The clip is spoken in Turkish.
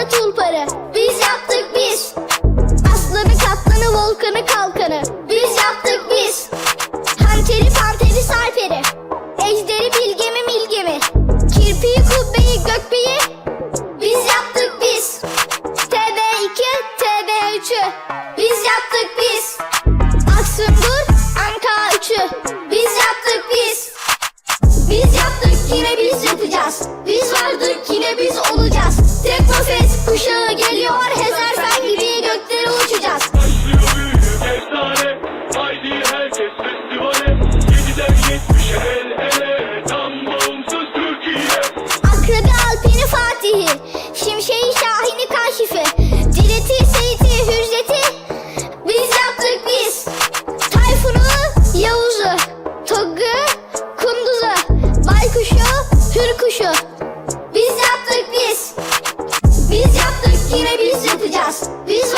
Tulparı tulparı Biz yaptık biz. Aslanı kaplanı volkanı kalkanı. Biz yaptık biz. Hanteri panteri sarperi. Ejderi bilgemi milgemi. Kirpiyi kubbeyi gökbeyi Biz yaptık biz. TB2 TB3'ü Biz yaptık biz. Aksungur Anka 3'ü Biz yaptık biz. Biz yaptık yine biz yapacağız. Biz vardık yine biz olacağız Haydi herkes festivale 7'den 70'e el ele Tam bağımsız Türkiye. Akrabi Alpini Fatih'i Şimşeği Şahin'i Kaşif'i Cileti Seyit'i Hücreti Biz yaptık biz. Tayfun'u Yavuz'u Togg'u Kunduz'u Baykuş'u Hürkuş'u Biz yaptık biz. Biz yaptık yine biz yapacağız. Biz